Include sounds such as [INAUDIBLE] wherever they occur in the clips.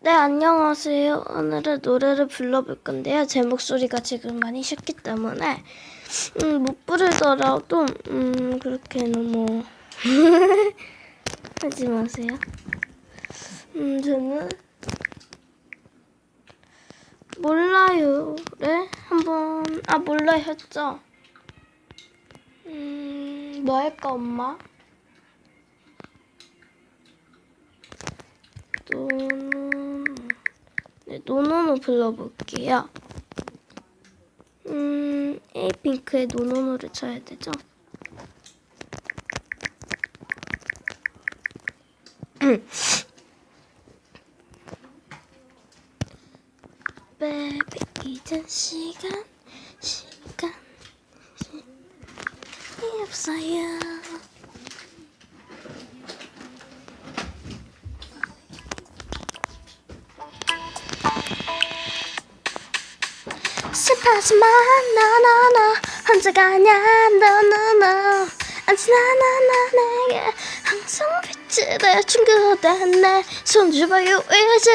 네, 안녕하세요. 오늘은 노래를 불러볼 건데요. 제 목소리가 지금 많이 쉬었기 때문에, 음, 못 부르더라도, 음, 그렇게 너무, [LAUGHS] 하지 마세요. 음, 저는, 몰라요를 한번, 아, 몰라요 했죠? 음, 뭐 할까, 엄마? 네, 노노노 불러볼게요. 음, 에이핑크의 노노노를 쳐야 되죠? [CLEARS THROAT] 베비 이젠 시간 시간 없어요. 슬퍼하지마. 너너너 혼자가 아냐 너너너 언제나 나 내게 항상 빛이 돼준 그대 내손 잡아요 이제.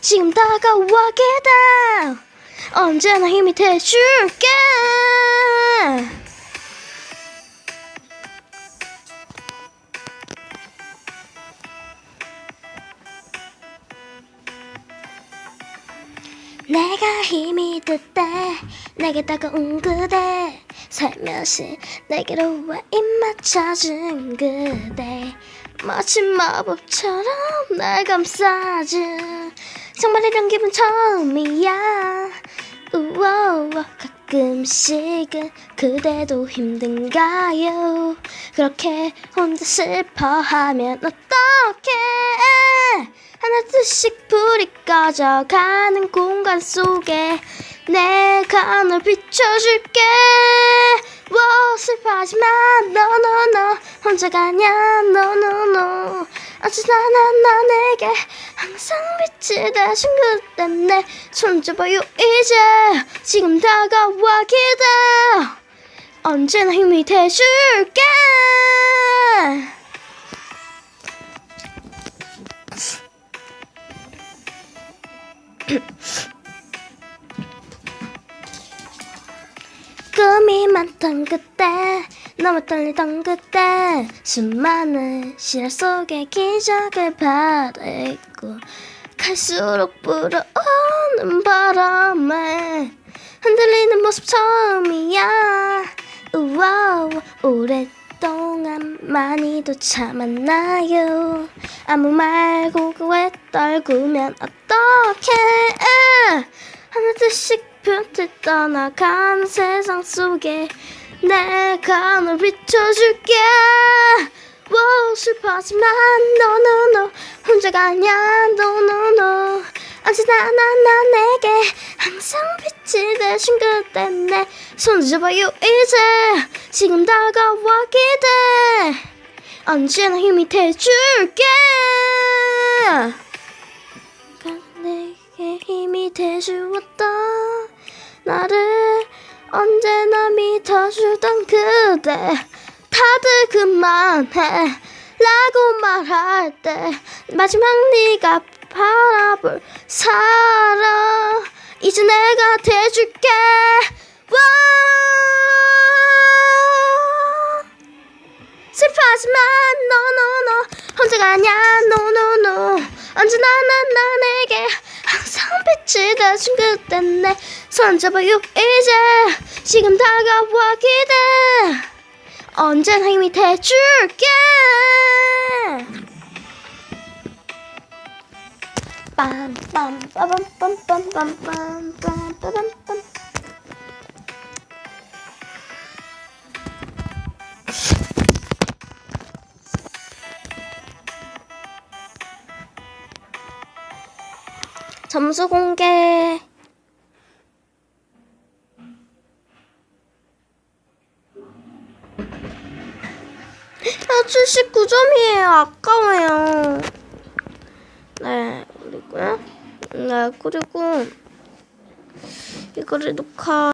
지금 다가와 기다 언제나 힘이 돼줄게 내가 힘이 들때 내게 다가온 그대. 살며시 내게로 와 입맞춰준 그대. 마치 마법처럼 날 감싸준 정말 이런 기분 처음이야. 우와 가끔씩은 그대도 힘든가요? 그렇게 혼자 슬퍼하면 어떡해 하나둘씩 불이 꺼져가는 공간 속에 내가 널 비춰줄게. 워 슬퍼하지마 너너너 혼자가 아냐? 너너너. 언제나 나 내게 항상 빛이 되신 그대 내손 잡아요 이제. 지금 다가와 기다. 언제나 힘이 돼줄게 꿈이 많던 그때 너무 떨리던 그때 수많은 시련 속에 기적을 바랬고 갈수록 불어오는 바람에 흔들리는 모습 처음이야. 우와 오랫동안 많이도 참았나요? 아무 말고 그왜 떨구면 어떡해 하나둘씩 뷰티 떠나간 세상 속에 내가 널 비춰줄게. 워 슬퍼하지만 너너너 혼자가 아냐 너너너 언제나 나 내게 항상 빛이 되신 그대 내손 잡아요 이제. 지금 다가와 기대. 언제나 힘이 돼줄게 힘이 돼주었다. 나를 언제나 믿어주던 그대. 다들 그만해. 라고 말할 때 마지막 네가 바라볼 사람 이제 내가 돼줄게. 와! 슬퍼하지만 너너너 혼자가 아냐 노노노 언제나 난 나에게 빛이 돼준 그대 내손 잡아 요 이제 지금 다가와 기대. 언제나 힘이 돼줄게. 빰빰빰빰빰빰빰빰빰빰빰 점수 공개. 아, 79점이에요. 아까워요. 네, 그리고요. 네, 그리고 이거를 녹화